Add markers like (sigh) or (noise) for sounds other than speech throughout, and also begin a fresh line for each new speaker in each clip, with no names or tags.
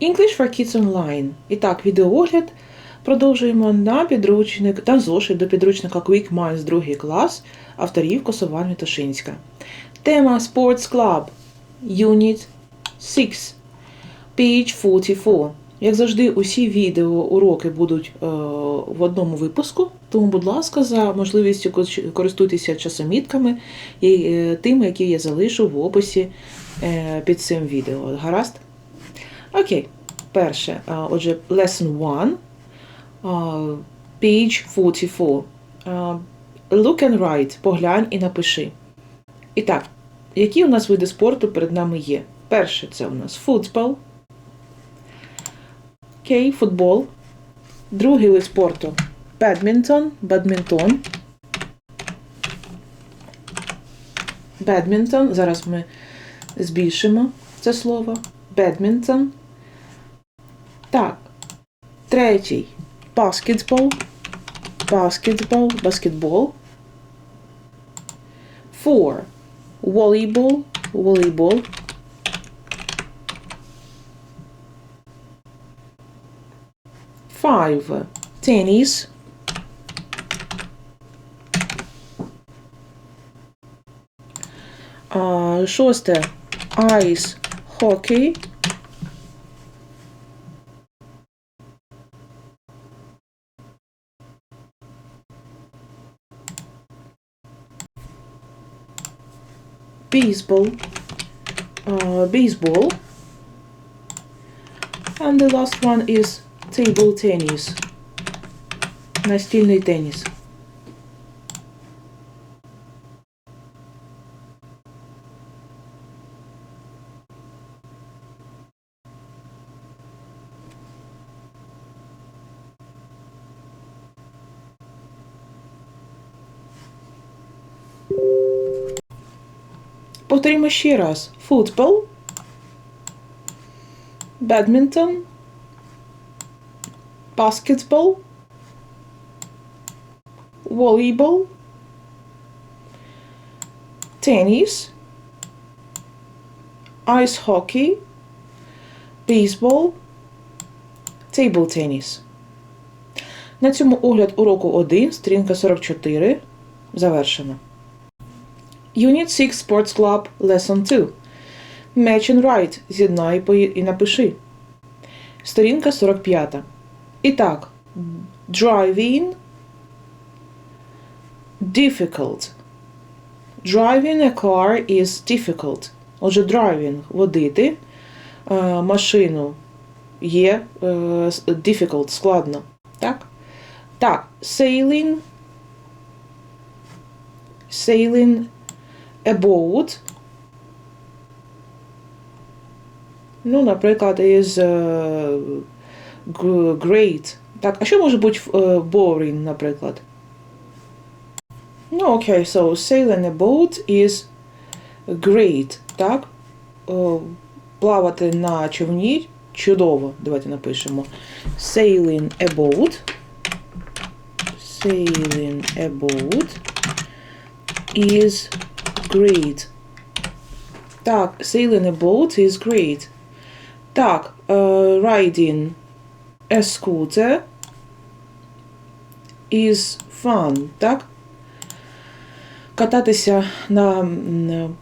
English for Kids Online. І так, відеоогляд продовжуємо на підручник та зошит до підручника Quick Minds 2 клас авторів Косова Мітошинська. Тема Sports Club Unit 6 Page 44. Як завжди, усі відео уроки будуть е, в одному випуску, тому, будь ласка, за можливістю користуйтеся часомітками і е, тими, які я залишу в описі е, під цим відео. Гаразд? Окей. Перше. Отже, lesson 1. а, Page 44. Look and write. Поглянь і напиши. І так, які у нас види спорту перед нами є? Перше це у нас футбол. Окей, футбол. Другий вид спорту бадмінтон, бадмінтон. Бадмінтон. Зараз ми збільшимо це слово. Бадмінтон. Так. Третій. Баскетбол. Баскетбол. Баскетбол. Four. Волейбол. Волейбол. Five. Tennis. А, Шосте. Ice hockey. Baseball. Uh, baseball. And the last one is table tennis. Настільний теніс. Повторімо ще раз. Футбол, бадмінтон, баскетбол, волейбол, теніс, айс хокей, бейсбол, тейбл теніс. На цьому огляд уроку 1, сторінка 44, завершено. Unit 6 Sports Club Lesson 2. Match and write. З'єднай і напиши. Сторінка 45. І так. Driving. Difficult. Driving a car is difficult. Отже, driving – водити. е, Машину є е, difficult, складно. Так? Так. Sailing. Sailing about. Ну, наприклад, is е, great. Так, а що може бути е, boring, наприклад? Ну, окей, so sailing a boat is great. Так? Плавати на човні чудово. Давайте напишемо. Sailing a boat. Sailing a boat is great. Так, sailing a boat is great. Так, е, riding a scooter is fun. Так? Кататися на м,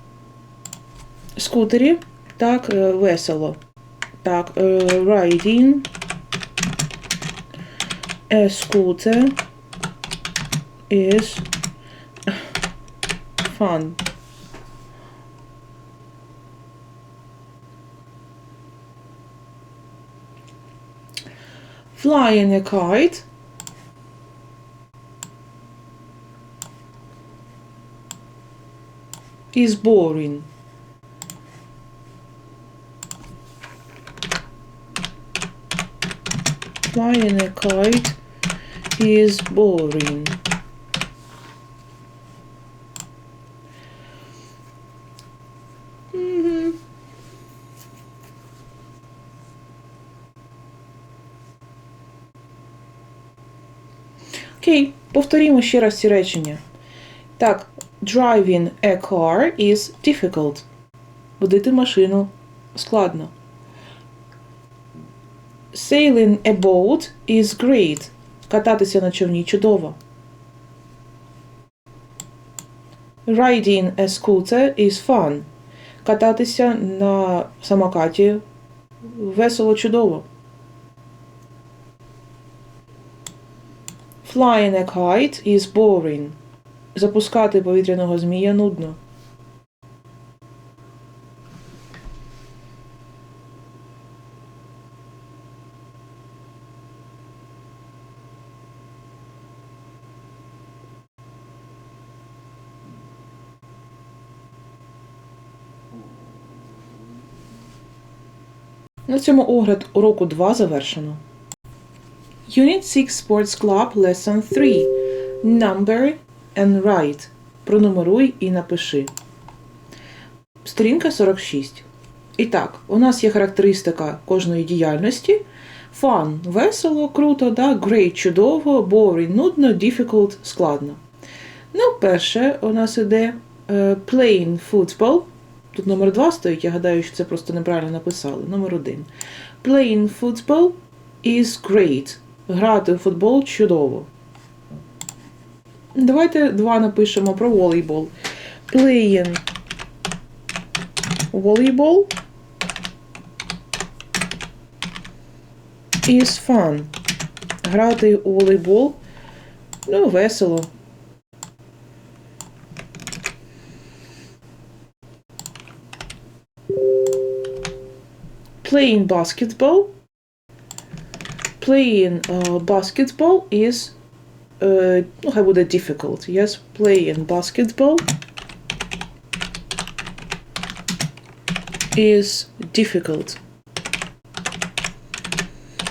скутері. Так, е, весело. Так, е, riding a scooter is fun. Flying a kite. Is boring. Flying a kite is boring. Повторімо ще раз ці речення. Так, driving a car is difficult. Водити машину складно. Sailing a boat is great. Кататися на човні чудово. Riding a scooter is fun. Кататися на самокаті весело чудово. Flying a kite is boring. Запускати повітряного змія нудно. На цьому огляд уроку 2 завершено. Unit 6 Sports Club Lesson 3. Number and write. Пронумеруй і напиши. Сторінка 46. І так, у нас є характеристика кожної діяльності. Fun – весело, круто, да? great – чудово, boring – нудно, difficult – складно. Ну, перше у нас іде е, playing football. Тут номер 2 стоїть, я гадаю, що це просто неправильно написали. Номер 1. Playing football is great. Грати в футбол чудово. Давайте два напишемо про волейбол. Playing volleyball is fun. Грати у волейбол. Ну, весело. Playing basketball. Playing uh, basketball is uh, ну, хай буде difficult. Yes, playing basketball is difficult.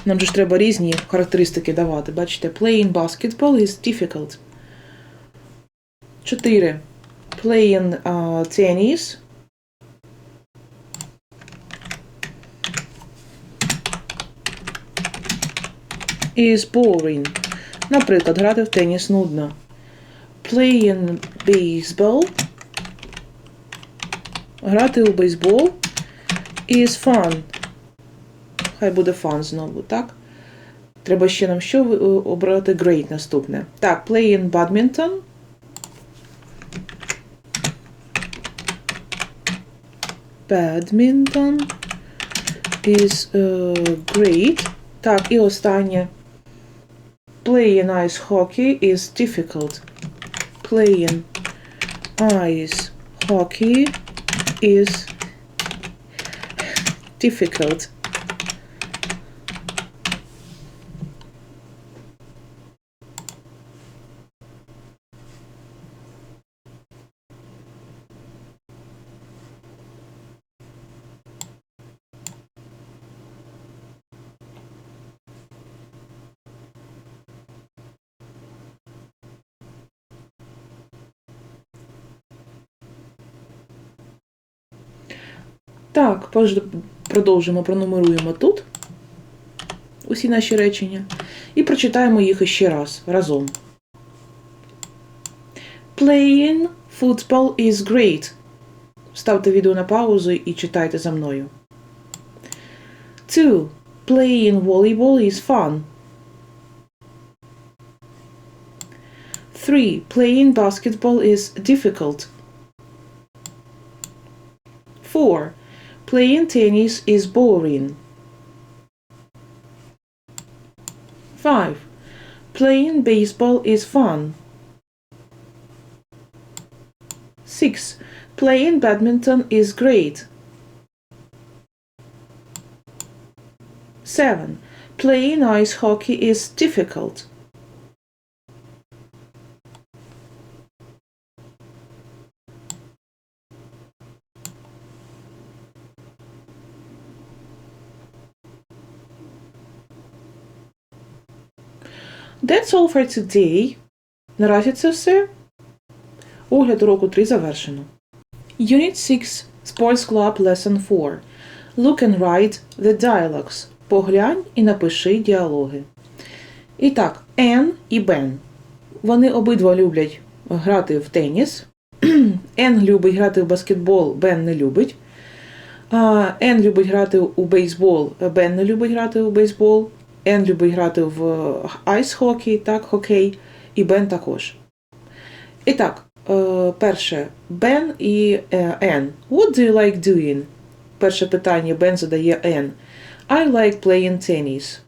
Нам же ж треба різні характеристики давати. Бачите, playing basketball is difficult. 4. Playing uh, tennis is boring. Наприклад, грати в теніс нудно. Playing baseball. Грати у бейсбол is fun. Хай буде fun знову, так? Треба ще нам що обрати great наступне. Так, playing badminton. Badminton is uh, great. Так, і останнє. Playing ice hockey is difficult. Playing ice hockey is difficult. Продовжимо, пронумеруємо тут усі наші речення і прочитаємо їх іще раз разом. Playing football is great. Ставте відео на паузу і читайте за мною. 2. Playing volleyball is fun. 3. Playing basketball is difficult. 4. Playing tennis is boring. 5. Playing baseball is fun. 6. Playing badminton is great. 7. Playing ice hockey is difficult. That's all for today. Наразі це все. Огляд уроку 3 завершено. Unit 6 Sports Club Lesson 4. Look and write the dialogues. Поглянь і напиши діалоги. І так, Енн і Бен. Вони обидва люблять грати в теніс. (clears throat) Енн любить грати в баскетбол, Бен не любить. Ен любить грати у бейсбол, Бен не любить грати у бейсбол. Ен любить грати в айс-хокей, так, хокей, і Бен також. І так, е, перше, Бен і е, Ен. What do you like doing? Перше питання Бен задає Ен. I like playing tennis.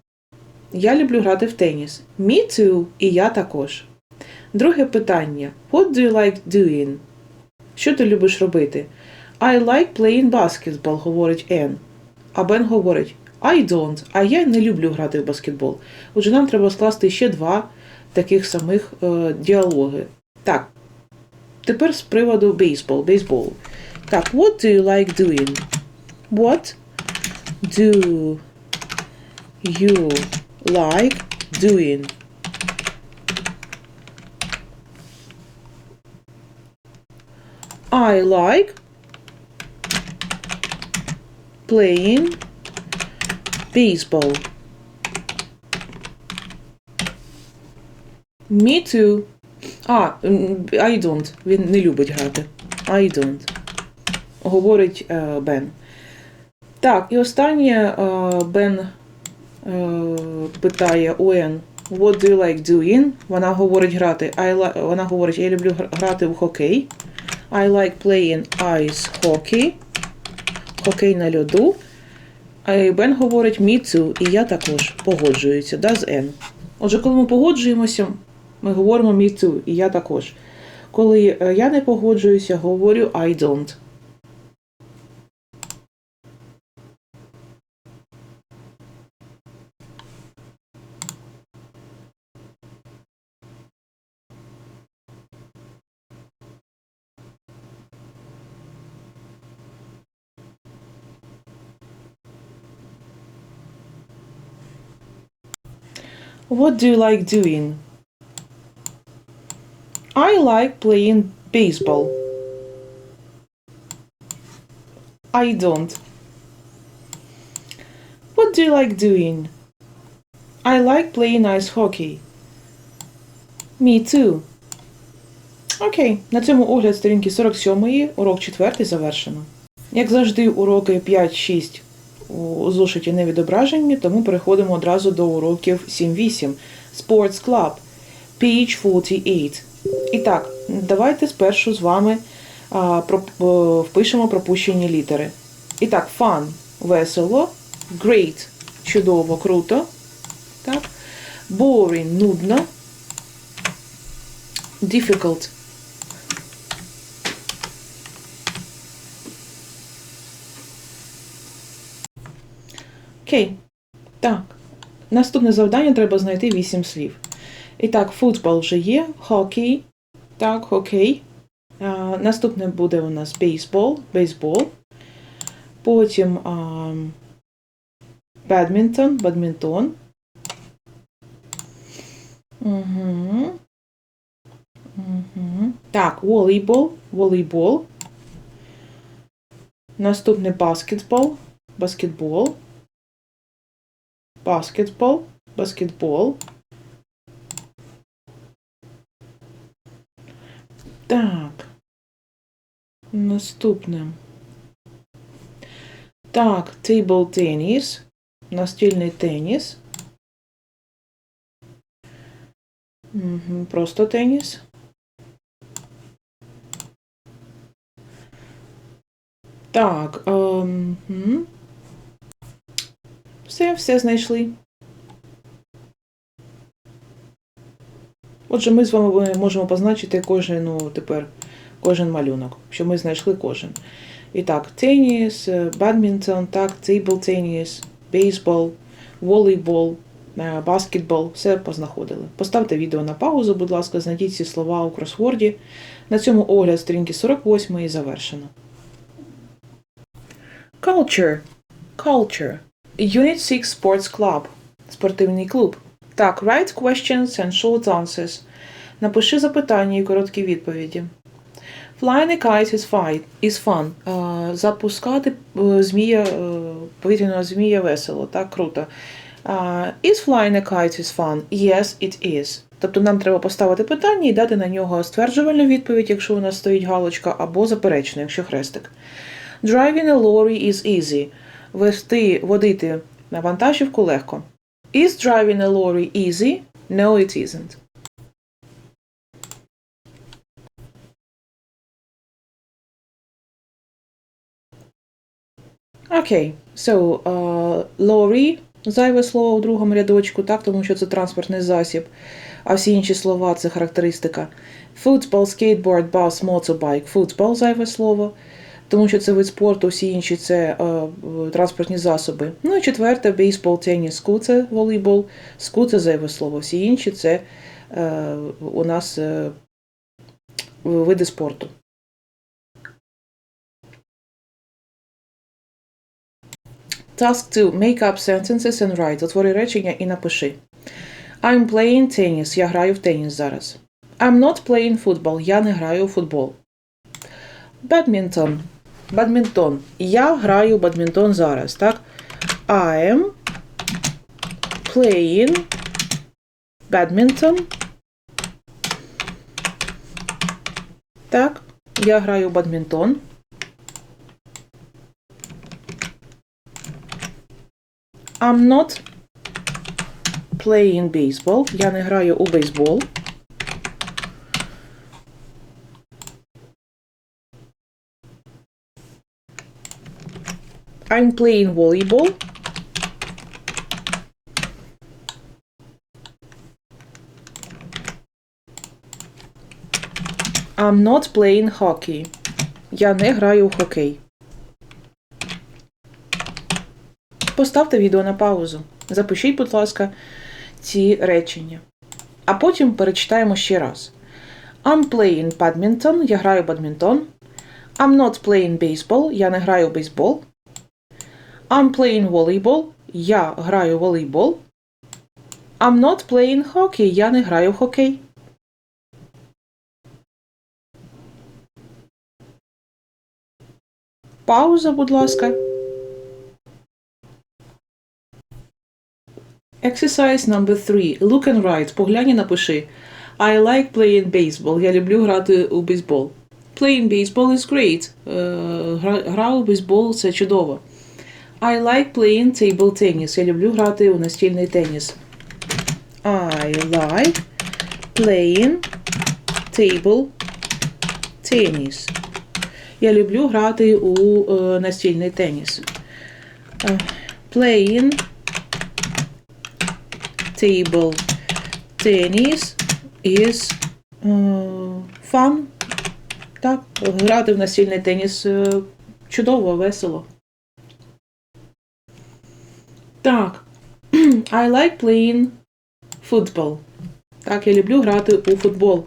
Я люблю грати в теніс. Me too, і я також. Друге питання. What do you like doing? Що ти любиш робити? I like playing basketball, говорить Ен. А Бен говорить I don't, а я не люблю грати в баскетбол. Отже, нам треба скласти ще два таких самих е, діалоги. Так. Тепер з приводу бейсбол, бейсбол. Так, what do you like doing? What do you like doing? I like playing baseball. Me too. А, I don't. Він не любить грати. I don't. Говорить е, Бен. Так, і останнє е, Бен е, питає у Ен, What do you like doing? Вона говорить грати. I li- вона говорить, я люблю грати в хокей. I like playing ice hockey. Хокей на льоду. Бен говорить too, і я також погоджуюся, да, з N. Отже, коли ми погоджуємося, ми говоримо Міцю, і я також. Коли е, я не погоджуюся, говорю I don't. What do you like doing? I like playing baseball. I don't. What do you like doing? I like playing ice hockey. Me too. Окей, на цьому огляд сторінки 47, урок 4 завершено. Як завжди, уроки 5-6 у зошиті не відображені, тому переходимо одразу до уроків 7-8. Sports Club. Page 48. І так, давайте спершу з вами а, про, о, впишемо пропущені літери. І так, fun – весело, great – чудово, круто. Так. Boring – нудно. Difficult – Окей. Так. Наступне завдання треба знайти 8 слів. І так, футбол вже є, хокей. Так, хокей. А, наступне буде у нас бейсбол, бейсбол. Потім а, бадмінтон, бадмінтон. Угу. Угу. Так, волейбол, волейбол. Наступне баскетбол, баскетбол. Баскетбол, баскетбол. Так. Наступне. Так, тейбл теніс. Настільний теніс. Угу, просто теніс. Так. Ем, м. Все, все знайшли. Отже, ми з вами можемо позначити кожен, ну, тепер кожен малюнок, що ми знайшли кожен. І так, теніс, е, бадмінтон, так, тейбл теніс, бейсбол, волейбол, е, баскетбол, все познаходили. Поставте відео на паузу, будь ласка, знайдіть ці слова у кросворді. На цьому огляд сторінки 48 і завершено. Culture. Culture. Unit 6 Sports Club. Спортивний клуб. Так, write questions and short answers. Напиши запитання і короткі відповіді. Flying a kite is fun. Is fun. Е, запускати е, змія, е, повітряного змія весело. Так, круто. Is flying a kite is fun? Yes, it is. Тобто нам треба поставити питання і дати на нього стверджувальну відповідь, якщо у нас стоїть галочка, або заперечну, якщо хрестик. Driving a lorry is easy. Вести, водити на вантажівку легко. Is driving a lorry easy? No, it isn't. Окей, so, uh, зайве слово у другому рядочку, так, тому що це транспортний засіб, а всі інші слова це характеристика. Football, skateboard, bus, motorbike. Football – зайве слово, тому що це вид спорту, всі інші це е, е, транспортні засоби. Ну і четверте, бейсбол, теніс, скуце, волейбол. Скуце – зайве слово, всі інші це е, у нас види спорту. Task 2. Make up sentences and write. Утвори речення і напиши. I'm playing tennis. Я граю в теніс зараз. I'm not playing football. Я не граю у футбол. Badminton. Бадмінтон. Я граю бадмінтон зараз, так? I'm playing badminton. Так, я граю бадмінтон. I'm not playing baseball. Я не граю у бейсбол. I'm playing volleyball. I'm not playing hockey. Я не граю в хокей. Поставте відео на паузу. Запишіть, будь ласка, ці речення. А потім перечитаємо ще раз. I'm playing badminton. Я граю в бадмінтон. I'm not playing baseball. Я не граю в бейсбол. I'm playing volleyball. Я граю в волейбол. I'm not playing hockey. Я не граю в хокей. Пауза, будь ласка. Exercise number three. Look and write. Поглянь і напиши. I like playing baseball. Я люблю грати у бейсбол. Playing baseball is great. Е, Гра, гра у бейсбол це чудово. I like playing table tennis. Я люблю грати у настільний теніс. I like playing table tennis. Я люблю грати у е, настільний теніс. Е, Playing table tennis is е, fun. Так, грати в настільний теніс е, чудово, весело. Так. (clears throat) I like playing football. Так, я люблю грати у футбол.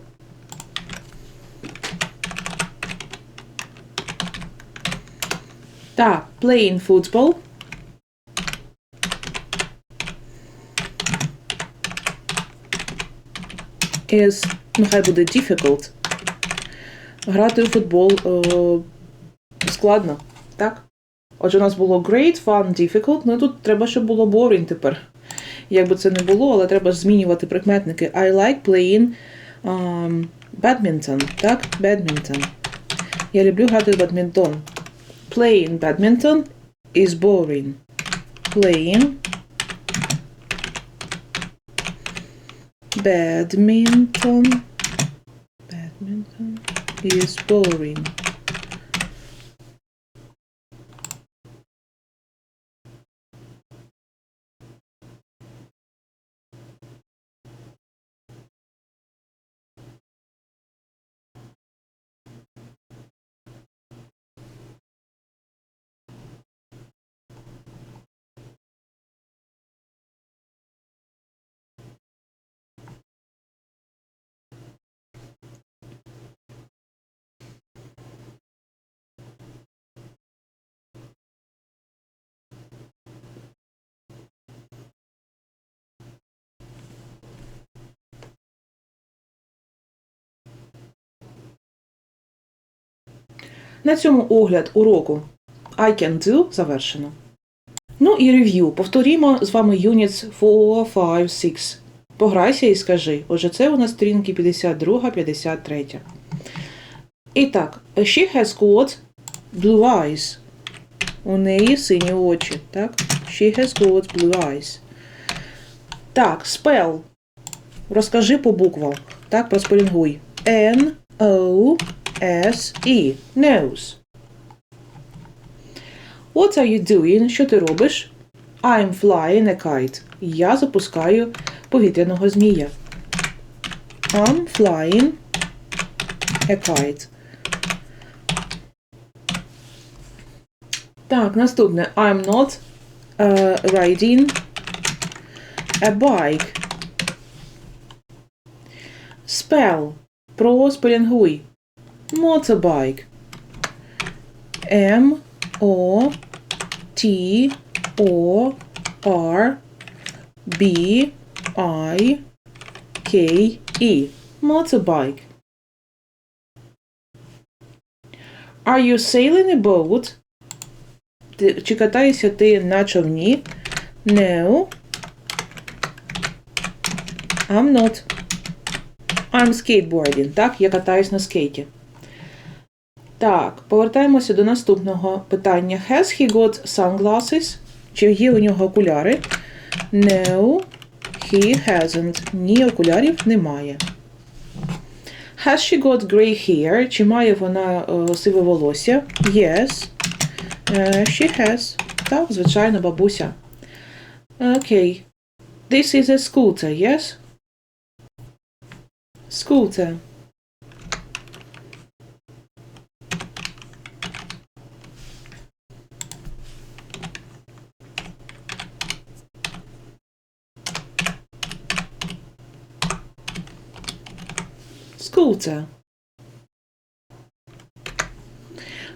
Так, playing football. Is, нехай буде difficult. Грати у футбол е, складно, так? Отже, у нас було great, fun, difficult. Ну і тут треба, щоб було boring тепер. Як би це не було, але треба змінювати прикметники. I like playing um, badminton. Так, badminton. Я люблю грати в бадмінтон. Playing badminton is boring. Playing badminton badminton is boring. На цьому огляд уроку I can do завершено. Ну і рев'ю. Повторімо з вами units 4, 5, 6. Пограйся і скажи. Отже, це у нас сторінки 52, 53. І так, she has got blue eyes. У неї сині очі. Так? She has got blue eyes. Так, spell. Розкажи по буквах. Так, проспелінгуй. N, O, S, E. Nose. What are you doing? Що ти робиш? I'm flying a kite. Я запускаю повітряного змія. I'm flying a kite. Так, наступне. I'm not uh, riding a bike. Spell. Проспелінгуй. Motorbike. M O T O R B I K E. Motorbike. Are you sailing a boat? Ти, чи катаєшся ти на човні? No. I'm not. I'm skateboarding. Так, я катаюсь на скейті. Так, повертаємося до наступного питання. Has he got sunglasses? Чи є у нього окуляри? No, he hasn't. Ні, окулярів немає. Has she got grey hair? Чи має вона е, сиве волосся? Yes. Е, she has. Так, звичайно, бабуся. Окей. This is a scooter, yes? Scooter. Scooter.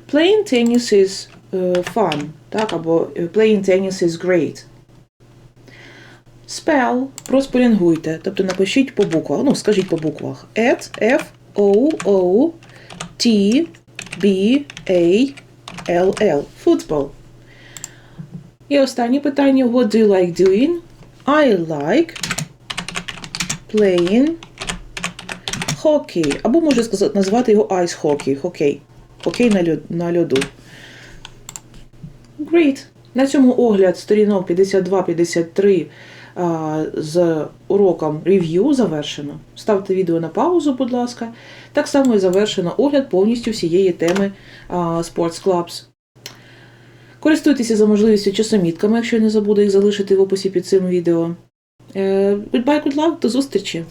Playing tennis is uh, fun. Так, або uh, playing tennis is great. Spell проспелінгуйте, тобто напишіть по буквах. Ну, скажіть по буквах. At, F, O, O, T, B, A, L, L. Football. І останнє питання. What do you like doing? I like playing hockey. Або можу сказати, назвати його ice hockey. Хокей. Хокей на, льод, на льоду. Great. На цьому огляд сторінок 52-53 а, з уроком рев'ю завершено. Ставте відео на паузу, будь ласка. Так само і завершено огляд повністю всієї теми Sports Clubs. Користуйтеся за можливістю часомітками, якщо не забуду їх залишити в описі під цим відео. Е, Goodbye, good luck, до зустрічі!